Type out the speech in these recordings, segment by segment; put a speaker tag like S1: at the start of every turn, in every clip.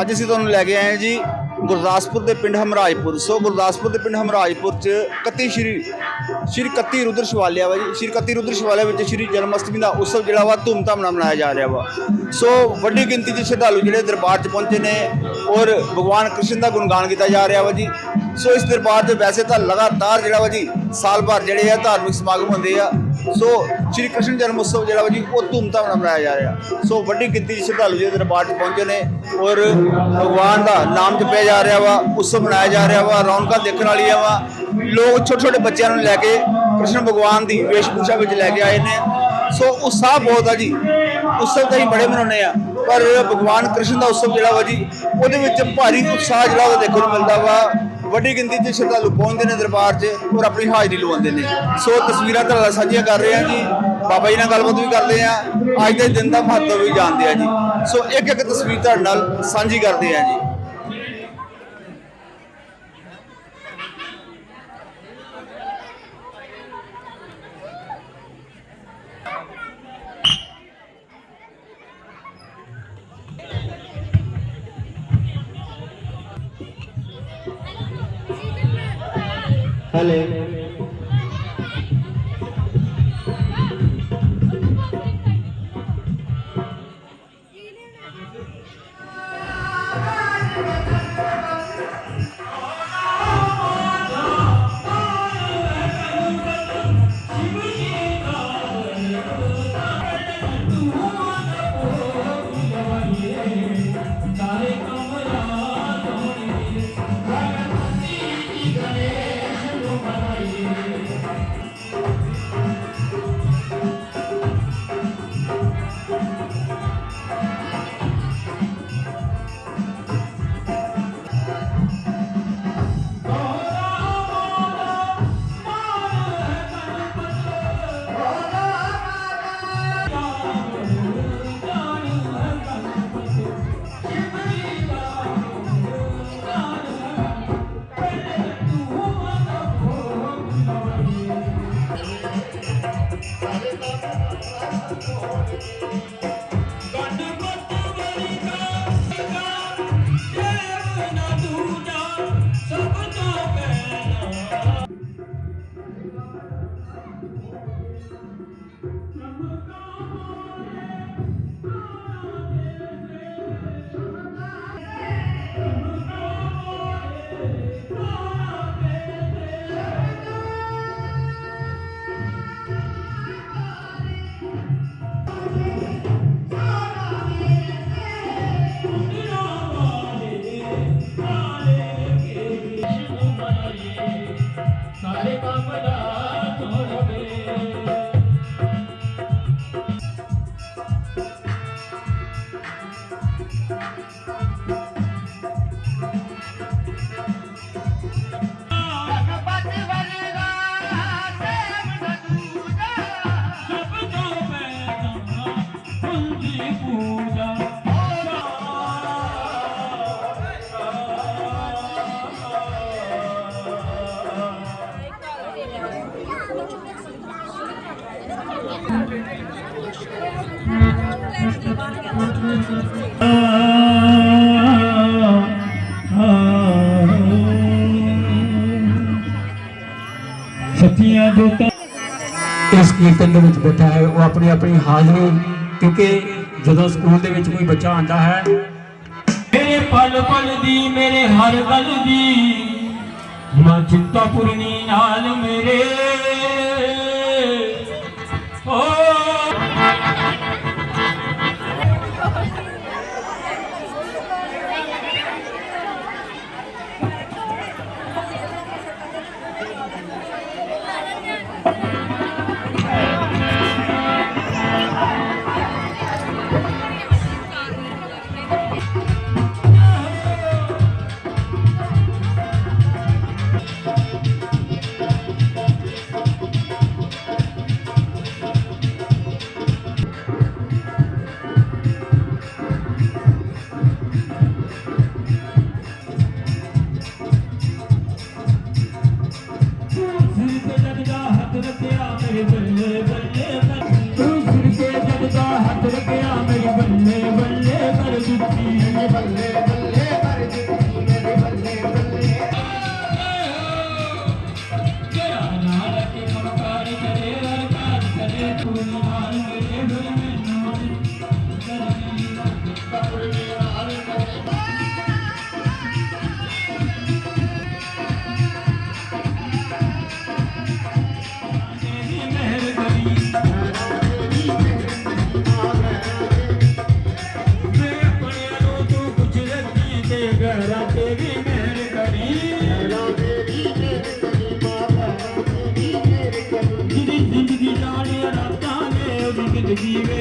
S1: ਅੱਜ ਅਸੀਂ ਤੁਹਾਨੂੰ ਲੈ ਕੇ ਆਏ ਹਾਂ ਜੀ ਗੁਰਦਾਸਪੁਰ ਦੇ ਪਿੰਡ ਹਮਰਾਜਪੁਰ। ਸੋ ਗੁਰਦਾਸਪੁਰ ਦੇ ਪਿੰਡ ਹਮਰਾਜਪੁਰ ਚ 31 ਸ਼੍ਰੀ ਸ਼੍ਰੀ 31 ਰੁਦਰ ਸ਼ਿਵਾਲਿਆ ਵਾ ਜੀ। ਸ਼੍ਰੀ 31 ਰੁਦਰ ਸ਼ਿਵਾਲਿਆ ਵਿੱਚ ਸ਼੍ਰੀ ਜਨਮ ਅਸ਼ਟਮੀ ਦਾ ਉਤਸਵ ਜਿਹੜਾ ਵਾ ਧੂਮਧਾਮ ਨਾਲ ਮਨਾਇਆ ਜਾ ਰਿਹਾ ਵਾ। ਸੋ ਵੱਡੀ ਗਿਣਤੀ 'ਚ ਸ਼ਰਧਾਲੂ ਜਿਹੜੇ ਦਰਬਾਰ 'ਚ ਪਹੁੰਚੇ ਨੇ ਔਰ ਭਗਵਾਨ ਕ੍ਰਿਸ਼ਨ ਦਾ ਗੁਣਗਾਨ ਕੀਤਾ ਜਾ ਰਿਹਾ ਵਾ ਜੀ। ਸੋ ਇਸ ਦਰਬਾਰ 'ਚ ਵੈਸੇ ਤਾਂ ਲਗਾਤਾਰ ਜਿਹੜਾ ਵਾ ਜੀ ਸਾਲ ਭਰ ਜਿਹੜੇ ਆ ਧਾਰਮਿਕ ਸਮਾਗਮ ਹੁੰਦੇ ਆ। ਸੋ ਸ਼੍ਰੀ ਕ੍ਰਿਸ਼ਨ ਜਨਮ ਉਤਸਵ ਜਿਹੜਾ ਵਾ ਜੀ, ਉਹ ਧੂਮਧਾਮ ਨਾਲ ਮਨਾਇਆ ਜਾ ਰਿਹਾ। ਸੋ ਵੱਡੀ ਗਿਣਤੀ 'ਚ ਸ਼ਰਧਾਲੂ ਜਿਹੜੇ ਦਰਬਾਰ 'ਚ ਪਹੁੰਚੇ ਨੇ ਔਰ ਭਗਵਾਨ ਦਾ ਨਾਮ ਜਪਿਆ ਜਾ ਰਿਹਾ ਵਾ, ਉਤਸਵ ਮਨਾਇਆ ਜਾ ਰਿਹਾ ਵਾ, ਰੌਣਕਾਂ ਦੇਖਣ ਵਾਲੀਆਂ ਵਾ। ਲੋਕ ਛੋਟੇ ਛੋਟੇ ਬੱਚਿਆਂ ਨੂੰ ਲੈ ਕੇ ਕ੍ਰਿਸ਼ਨ ਭਗਵਾਨ ਦੀ ਵੇਸ਼ਭੂਸ਼ਾ ਵਿੱਚ ਲੈ ਕੇ ਆਏ ਨੇ। ਸੋ ਉਤਸ਼ਾਹ ਬਹੁਤ ਆ ਜੀ। ਉਤਸਵ ਤਾਂ ਹੀ ਬੜੇ ਮਨਾਉਂਦੇ ਆ ਪਰ ਭਗਵਾਨ ਕ੍ਰਿਸ਼ਨ ਦਾ ਉਤਸਵ ਜਿਹੜਾ ਵਾ ਜੀ, ਉਹਦੇ ਵਿੱਚ ਭਾਰੀ ਉਤਸ਼ਾਹ ਜਿਹੜਾ ਉਹ ਦੇਖਣ ਨੂੰ ਮਿਲਦਾ ਵਾ। ਵੱਡੀ ਗਿਣਤੀ 'ਚ ਸ਼ਰਧਾਲੂ ਪਹੁੰਚਦੇ ਨੇ ਦਰਬਾਰ 'ਚ ਔਰ ਆਪਣੀ ਹਾਜ਼ਰੀ ਲਵਾਉਂਦੇ ਨੇ। ਸੋ ਤਸਵੀਰਾਂ ਤੁਹਾਡੇ ਨਾਲ ਸਾਂਝੀਆਂ ਕਰ ਰਹੇ ਹਾਂ ਜੀ। ਬਾਬਾ ਜੀ ਨਾਲ ਗੱਲਬਾਤ ਵੀ ਕਰਦੇ ਆ ਅੱਜ ਦੇ ਦਿਨ ਦਾ ਮਹੱਤਵ ਵੀ ਜਾਣਦੇ ਆ ਜੀ। ਸੋ ਇੱਕ ਇੱਕ ਤਸਵੀਰ ਤੁਹਾਡੇ ਨਾਲ ਸਾਂਝੀ ਕਰਦੇ ਆ ਜੀ।
S2: Hello. ਸੱਚੀਆਂ ਜੋਤਾਂ ਇਸ ਕੀਰਤਨ ਦੇ ਵਿੱਚ ਬੈਠਾ ਹੈ, ਉਹ ਆਪਣੀ ਆਪਣੀ ਹਾਜ਼ਰੀ, ਕਿਉਂਕਿ ਜਦੋਂ ਸਕੂਲ ਦੇ ਵਿੱਚ ਕੋਈ ਬੱਚਾ ਆਂਦਾ ਹੈ, ਮੇਰੇ ਪਲ ਪਲ ਦੀ, ਮੇਰੇ ਹਰ ਗੱਲ ਦੀ, ਮਾਂ ਚਿੰਤਾ ਪੁਰਨੀ ਨਾਲ ਮੇਰੇ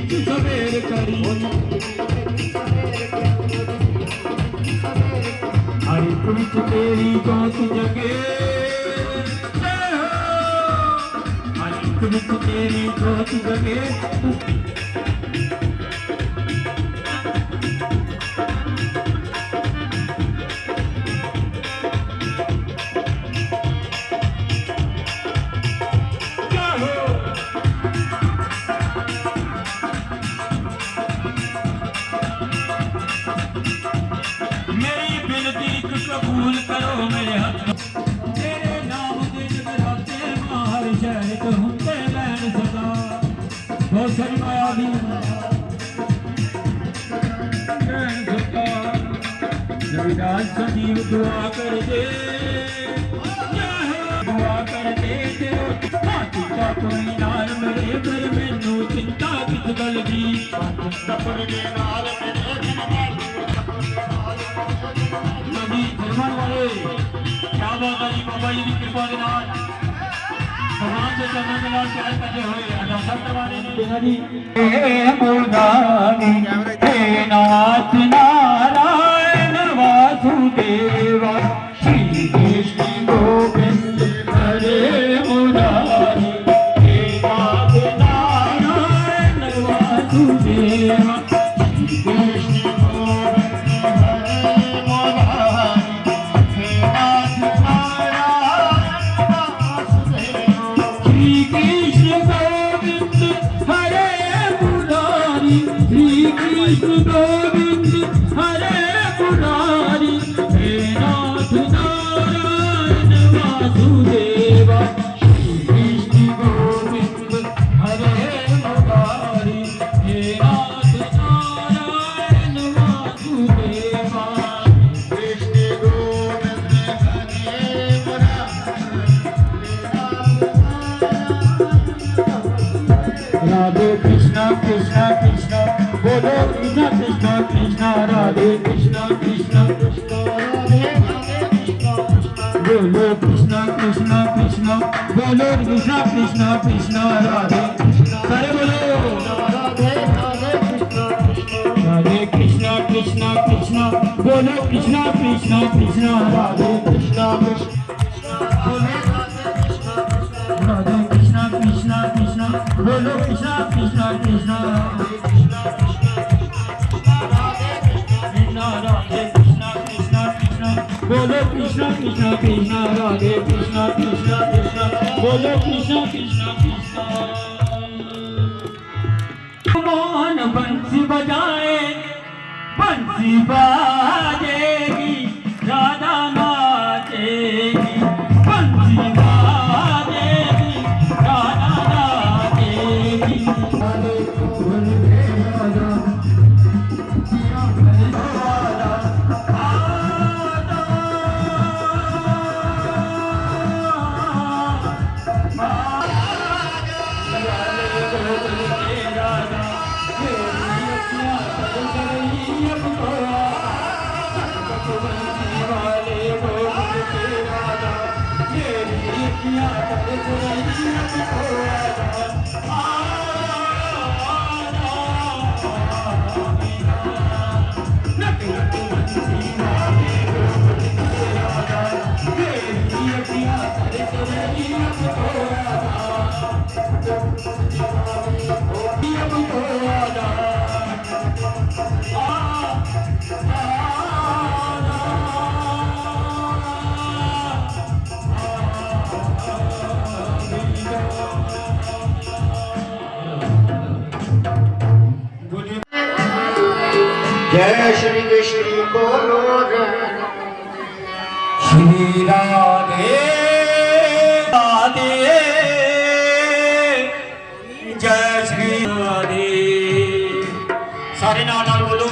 S2: ਜ਼ਿੰਦਗੀ ਵਿੱਚ ਸਵੇਰ ਕਰੀ ਹਰ ਇੱਕ ਵਿੱਚ ਤੇਰੀ ਜੋਤ ਜਗੇ ਹਰ ਇੱਕ ਵਿੱਚ ਤੇਰੀ ਜੋਤ ਕਬੂਲ ਕਰੋ ਮੇਰੇ ਹੱਥ ਤੇਰੇ ਨਾਮ ਦੇ ਜਗਰਾਤੇ ਮਾਰ ਸ਼ਹਿਰ ਚ ਹੁੰਦੇ ਲੈਣ ਸਦਾ। ਬਹੁਤ ਸਾਰੀ ਮਾਇਆ ਦੀ ਲੈਣ ਸਦਾ। ਰਵਿਦਾਸ ਸੰਜੀਵ ਦੁਆ ਕਰਦੇ ਦੁਆ ਕਰਦੇ ਤੇ ਹਾਥੀ ਦਾ ਕੋਈ ਨਾਲ ਮੇਰੇ ਪਰ ਮੈਨੂੰ ਚਿੰਤਾ ਕਿਸ ਗੱਲ ਦੀ ਟੱਪਰ ਦੇ ਨਾਲ ਮੇਰੇ ਨਦੀ ਧਰਮਣ ਵਾਲੇ ਕਿਆ ਬਾਤ ਹੈ ਜੀ ਬਾਬਾ ਜੀ ਦੀ ਕਿਰਪਾ ਦੇ ਨਾਲ ਭਗਵਾਨ ਦੇ ਚਰਨਾਂ ਦੇ ਨਾਲ ਪਿਆਰ ਕਰਦੇ ਹੋਏ ਅਰਦਾਸਾਂ ਕਰਵਾਣੇ ਨੇ ਬਿਨਾਂ হরে Murari Shri Krishna Govinda. Hare Krishna Krishna Krishna Radhe Krishna Krishna Krishna Radhe Bolo Krishna Krishna Krishna Bolo Krishna Krishna Krishna Radhe Sare bolo Radhe Krishna Krishna Krishna Bolo Krishna Krishna Krishna Radhe Krishna Krishna Radhe Krishna Krishna Krishna Bolo Krishna Krishna Krishna ਬੋਲੋ ਕ੍ਰਿਸ਼ਨ ਕ੍ਰਿਸ਼ਨ ਕ੍ਰਿਸ਼ਨ, ਰਾਧੇ ਕ੍ਰਿਸ਼ਨ ਕ੍ਰਿਸ਼ਨ ਕ੍ਰਿਸ਼ਨ, ਬੋਲੋ ਕ੍ਰਿਸ਼ਨ ਕ੍ਰਿਸ਼ਨ ਕ੍ਰਿਸ਼ਨ। ਮੋਹਨ ਬੰਸੀ ਬਜਾਏ ਬੰਸੀ ਬਾਜੇਗੀ ਰਾਧਾ ਨਾਚੇਗੀ ਬੰਸੀ Oh,
S3: ਜੈ ਸ਼੍ਰੀ ਕ੍ਰਿਸ਼ਨ ਬੋਲੋ ਜੈ
S2: ਸ਼੍ਰੀ ਰਾਧੇ ਰਾਧੇ ਜੈ ਸ਼੍ਰੀ ਰਾਧੇ ਸਾਰੇ ਨਾਲ ਨਾਲ ਬੋਲੋ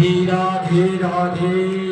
S2: ਸ਼੍ਰੀ ਰਾਧੇ ਰਾਧੇ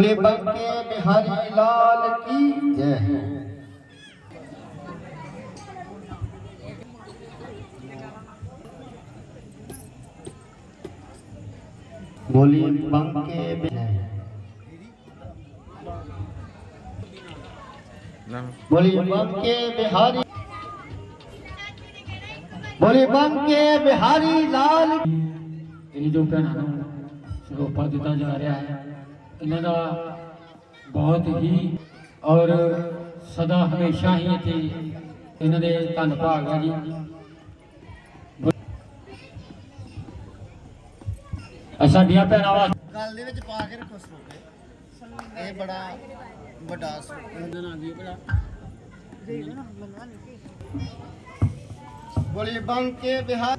S3: भोले बंके बिहारी लाल की जय हो। भोले बंके भोले बंके बिहारी भोले बंके बिहारी लाल
S2: इन्हीं जो प्रण उपाधि जा रहा है। ਇਹਨਾਂ ਦਾ ਬਹੁਤ ਹੀ ਔਰ ਸਦਾ ਹਮੇਸ਼ਾ ਹੀ ਇੱਥੇ ਇਹਨਾਂ ਦੇ ਧੰਨ ਭਾਗ ਹੈ ਜੀ। ਸਾਡੀਆਂ ਭੈਣਾਂ ਵਾਸਤੇ
S3: ਗੱਲ ਦੇ ਵਿੱਚ ਪਾ ਕੇ ਰੱਖੋ ਸਰੋਪੇ ਇਹ ਬੜਾ ਵੱਡਾ ਸਰੋਪਾ ਨਾਂ ਦੀ ਭਲਾ ਬੋਲੀ ਬੰਕੇ ਬਿਹਾਰ।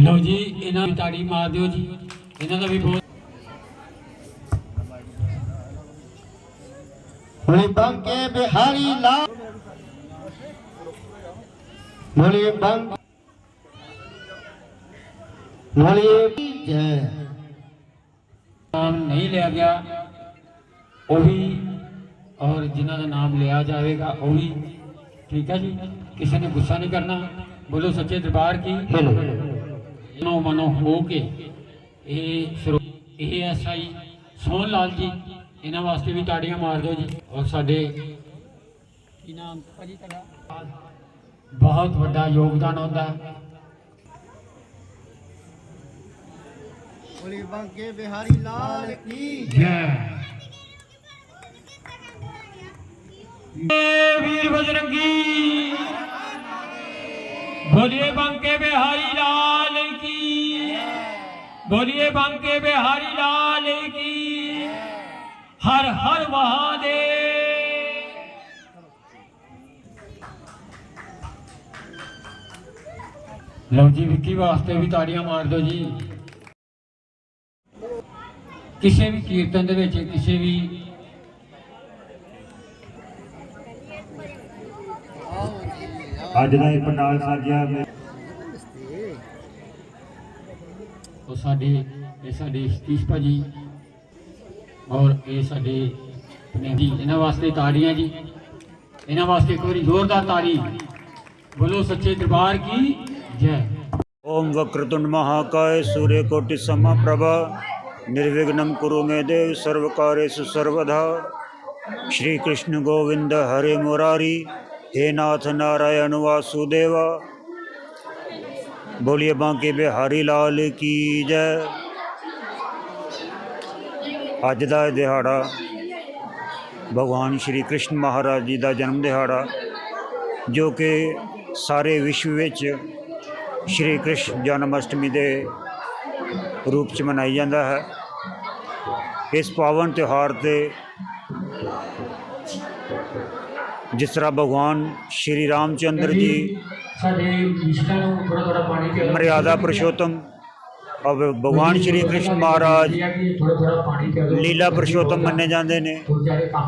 S2: ਲਓ ਜੀ ਇਹਨਾਂ ਦੀ ਤਾੜੀ ਮਾਰ ਦਿਓ ਜੀ ਇਹਨਾਂ ਦਾ ਵੀ ਬਹੁਤ
S3: बोली बंके बिहारी लाल बोली बंक बोली जय
S2: ਨਾਮ ਨਹੀਂ ਲਿਆ ਗਿਆ ਉਹ ਵੀ ਔਰ ਜਿਨ੍ਹਾਂ ਦਾ ਨਾਮ ਲਿਆ ਜਾਵੇਗਾ ਉਹ ਵੀ ਠੀਕ ਹੈ ਜੀ ਕਿਸੇ ਨੇ ਗੁੱਸਾ ਨਹੀਂ ਕਰਨਾ ਬੋਲੋ ਸੱਚੇ ਦਰਬਾਰ ਕੀ
S3: हेलो
S2: ਮਨੋ ਮਨੋ ਹੋ ਕੇ ਇਹ ਇਹ ਐਸਆਈ ਸੋਹਣ ਲਾਲ ਜੀ ਇਹਨਾਂ ਵਾਸਤੇ ਵੀ ਤਾੜੀਆਂ ਮਾਰ ਦਿਓ ਜੀ। ਔਰ ਸਾਡੇ ਕੀ ਨਾਮ? ਭਾਜੀ ਬਹੁਤ ਵੱਡਾ ਯੋਗਦਾਨ ਹੁੰਦਾ।
S3: ਬੋਲੀ ਬਾਂਕੇ ਬਿਹਾਰੀ ਲਾਲ ਕੀ?
S2: ਜੈ। ਵੀਰ ਬਜਰੰਗੀ। ਬੋਲੀਏ ਬੰਕੇ ਬਿਹਾਰੀ ਲਾਲ ਕੀ ਬੋਲੀਏ ਬੰਕੇ ਬਿਹਾਰੀ ਲਾਲ ਕੀ ਹਰ ਹਰ ਮਹਾਦੇਵ ਲਓ ਜੀ ਵਿੱਕੀ ਵਾਸਤੇ ਵੀ ਤਾੜੀਆਂ ਮਾਰ ਦਿਓ ਜੀ ਕਿਸੇ ਵੀ ਕੀਰਤਨ ਦੇ ਵਿੱਚ ਕਿਸੇ ਵੀ
S4: ਅੱਜ ਦਾ ਇਹ ਪੰਡਾਲ ਸਾਜਿਆ ਮੈਂ
S2: ਉਹ ਸਾਡੇ ਇਹ ਸਾਡੇ ਸਤੀਸ਼ ਭਾਜੀ ਔਰ ਇਹ ਸਾਡੇ ਨੇ ਜੀ ਇਹਨਾਂ ਵਾਸਤੇ ਤਾੜੀਆਂ ਜੀ ਇਹਨਾਂ ਵਾਸਤੇ ਇੱਕ ਵਾਰੀ ਜ਼ੋਰਦਾਰ ਤਾੜੀ ਬੋਲੋ ਸੱਚੇ ਦਰਬਾਰ ਕੀ ਜੈ
S4: ओम वक्रतुंड महाकाय सूर्यकोटि समप्रभा निर्विघ्नं कुरु मे देव सर्वकार्येषु सर्वदा श्री कृष्ण गोविंद हरे मुरारी हे नाथ नारायण वासुदेवा बोलिए बांके बिहारी लाल की जय ਅੱਜ ਦਾ ਇਹ ਦਿਹਾੜਾ ਭਗਵਾਨ ਸ਼੍ਰੀ ਕ੍ਰਿਸ਼ਨ ਮਹਾਰਾਜ ਜੀ ਦਾ ਜਨਮ ਦਿਹਾੜਾ ਜੋ ਕਿ ਸਾਰੇ ਵਿਸ਼ਵ ਵਿੱਚ ਸ਼੍ਰੀ ਕ੍ਰਿਸ਼ਨ ਜਨਮ ਅਸ਼ਟਮੀ ਦੇ ਰੂਪ 'ਚ ਮਨਾਈ ਜਾਂਦਾ ਹੈ ਇਸ ਪਾਵਨ ਤਿਉਹਾਰ ਤੇ ਜਿਸ ਤਰ੍ਹਾਂ ਭਗਵਾਨ ਸ਼੍ਰੀ ਰਾਮਚੰਦਰ ਜੀ
S2: ਸਾਡੇ ਇਸ਼ਟਾਂ ਨੂੰ ਥੋੜਾ ਥੋੜਾ ਪਾਣੀ ਪਿਆ
S4: ਮਰਿਆਦਾ ਪੁਰਸ਼ੋਤਮ ਔਰ ਭਗਵਾਨ ਸ਼੍ਰੀ ਕ੍ਰਿਸ਼ਨ ਮਹਾਰਾਜ। ਲੀਲਾ ਪੁਰਸ਼ੋਤਮ ਮੰਨੇ ਜਾਂਦੇ ਨੇ।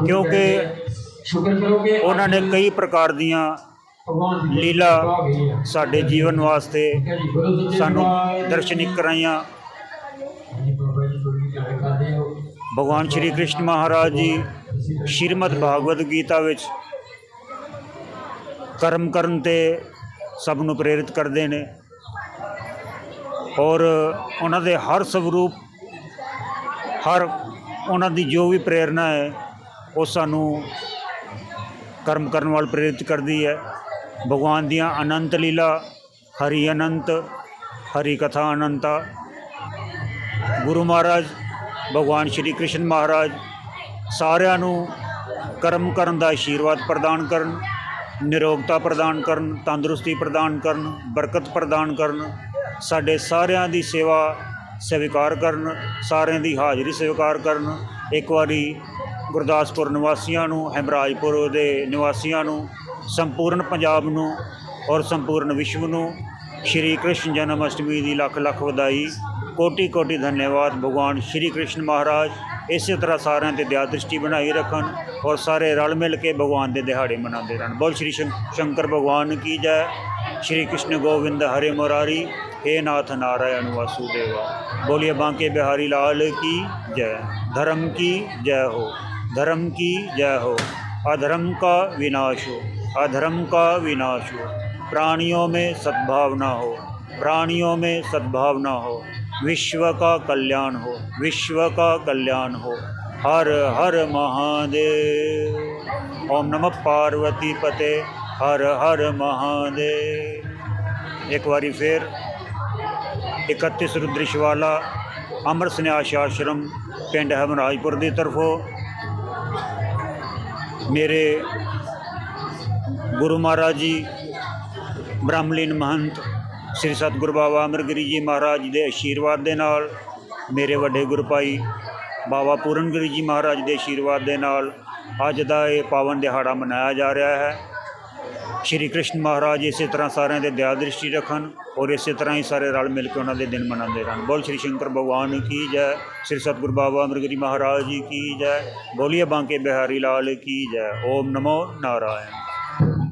S4: ਕਿਉਂਕਿ ਉਹਨਾਂ ਨੇ ਕਈ ਪ੍ਰਕਾਰ ਦੀਆਂ ਲੀਲਾ। ਸਾਡੇ ਜੀਵਨ ਵਾਸਤੇ ਸਾਨੂੰ ਦਰਸ਼ਨਿਕ ਕਰਾਈਆਂ। ਭਗਵਾਨ ਸ਼੍ਰੀ ਕ੍ਰਿਸ਼ਨ ਮਹਾਰਾਜ ਜੀ ਸ਼੍ਰੀਮਦ ਭਾਗਵਤ ਗੀਤਾ ਵਿੱਚ ਕਰਮ ਕਰਨ ਤੇ ਸਭ ਨੂੰ ਪ੍ਰੇਰਿਤ ਕਰਦੇ ਨੇ। ਔਰ ਉਹਨਾਂ ਦੇ ਹਰ ਸਵਰੂਪ, ਹਰ ਉਹਨਾਂ ਦੀ ਜੋ ਵੀ ਪ੍ਰੇਰਣਾ ਹੈ, ਉਹ ਸਾਨੂੰ ਕਰਮ ਕਰਨ ਵੱਲ ਪ੍ਰੇਰਿਤ ਕਰਦੀ ਹੈ। ਭਗਵਾਨ ਦੀਆਂ ਅਨੰਤ ਲੀਲਾ, ਹਰੀ ਅਨੰਤ, ਹਰੀ ਕਥਾ ਅਨੰਤਾ। ਗੁਰੂ ਮਹਾਰਾਜ, ਭਗਵਾਨ ਸ਼੍ਰੀ ਕ੍ਰਿਸ਼ਨ ਮਹਾਰਾਜ, ਸਾਰਿਆਂ ਨੂੰ ਕਰਮ ਕਰਨ ਦਾ ਆਸ਼ੀਰਵਾਦ ਪ੍ਰਦਾਨ ਕਰਨ। ਨਿਰੋਗਤਾ ਪ੍ਰਦਾਨ ਕਰਨ, ਤੰਦਰੁਸਤੀ ਪ੍ਰਦਾਨ ਕਰਨ, ਬਰਕਤ ਪ੍ਰਦਾਨ ਕਰਨ, ਸਾਡੇ ਸਾਰਿਆਂ ਦੀ ਸੇਵਾ ਸਵੀਕਾਰ ਕਰਨ, ਸਾਰਿਆਂ ਦੀ ਹਾਜ਼ਰੀ ਸਵੀਕਾਰ ਕਰਨ। ਇੱਕ ਵਾਰੀ ਗੁਰਦਾਸਪੁਰ ਨਿਵਾਸੀਆਂ ਨੂੰ, ਹੈਮਰਾਜਪੁਰ ਦੇ ਨਿਵਾਸੀਆਂ ਨੂੰ, ਸੰਪੂਰਨ ਪੰਜਾਬ ਨੂੰ ਔਰ ਸੰਪੂਰਨ ਵਿਸ਼ਵ ਨੂੰ ਸ਼੍ਰੀ ਕ੍ਰਿਸ਼ਨ ਜਨਮ ਅਸ਼ਟਮੀ ਦੀ ਲੱਖ ਲੱਖ ਵਧਾਈ। ਕੋਟੀ ਕੋਟੀ ਧੰਨਵਾਦ। ਭਗਵਾਨ ਸ਼੍ਰੀ ਕ੍ਰਿਸ਼ਨ ਮਹਾਰਾਜ। ਇਸੇ ਤਰ੍ਹਾਂ ਸਾਰਿਆਂ ਤੇ ਦਇਆ ਦ੍ਰਿਸ਼ਟੀ ਬਣਾਈ ਰੱਖਣ ਔਰ ਸਾਰੇ ਰਲ ਮਿਲ ਕੇ ਭਗਵਾਨ ਦੇ ਦਿਹਾੜੇ ਮਨਾਉਂਦੇ ਰਹਿਣ ਬੋਲ ਸ਼੍ਰੀ ਸ਼ੰ- ਸ਼ੰਕਰ ਭਗਵਾਨ ਕੀ ਜੈ ਸ਼੍ਰੀ ਕ੍ਰਿਸ਼ਨ ਗੋਵਿੰਦ ਹਰੇ ਮੁਰਾਰੀ हे नाथ नारायण वासुदेवा बोलिए बांके बिहारी लाल की जय धर्म की जय हो धर्म की जय हो अधर्म का विनाश हो अधर्म का विनाश हो प्राणियों में सद्भावना हो प्राणियों में सद्भावना हो विश्व का कल्याण हो विश्व का कल्याण हो हर हर महादेव ओम नमः पार्वती पते हर हर महादेव एक बारी फिर 31 ਰੁਦ੍ਰਿਸ਼ਵਾਲਾ ਅਮਰ ਸੰਨਿਆਸ ਆਸ਼ਰਮ ਪਿੰਡ ਹਮਰਾਜਪੁਰ ਦੀ ਤਰਫੋਂ ਮੇਰੇ ਗੁਰੂ ਮਹਾਰਾਜ ਜੀ ਬ੍ਰਹਮਲੀਨ ਮਹੰਤ ਸ੍ਰੀ ਸਤਿਗੁਰ ਬਾਬਾ ਅਮਰਗਿਰੀ ਜੀ ਮਹਾਰਾਜ ਜੀ ਦੇ ਆਸ਼ੀਰਵਾਦ ਦੇ ਨਾਲ, ਮੇਰੇ ਵੱਡੇ ਗੁਰੂ ਭਾਈ ਬਾਬਾ ਪੂਰਨਗਿਰੀ ਜੀ ਮਹਾਰਾਜ ਦੇ ਆਸ਼ੀਰਵਾਦ ਦੇ ਨਾਲ ਅੱਜ ਦਾ ਇਹ ਪਾਵਨ ਦਿਹਾੜਾ ਮਨਾਇਆ ਜਾ ਰਿਹਾ ਹੈ। ਸ਼੍ਰੀ ਕ੍ਰਿਸ਼ਨ ਮਹਾਰਾਜ ਇਸੇ ਤਰ੍ਹਾਂ ਸਾਰਿਆਂ ਦੇ ਦਇਆ ਦ੍ਰਿਸ਼ਟੀ ਰੱਖਣ ਔਰ ਇਸੇ ਤਰ੍ਹਾਂ ਹੀ ਸਾਰੇ ਰਲ ਮਿਲ ਕੇ ਉਹਨਾਂ ਦੇ ਦਿਨ ਮਨਾਉਂਦੇ ਰਹਿਣ। ਬੋਲ ਸ਼੍ਰੀ ਸ਼ੰਕਰ ਭਗਵਾਨ ਕੀ ਜੈ, ਸ੍ਰੀ ਸਤਿਗੁਰ ਬਾਬਾ ਅਮਰਗਿਰੀ ਮਹਾਰਾਜ ਜੀ ਕੀ ਜੈ, ਬੋਲੀਏ ਬਾਂਕੇ ਬਿਹਾਰੀ ਲਾਲ ਕੀ ਜੈ, ਓਮ ਨਮੋ ਨਾਰਾਇਣ।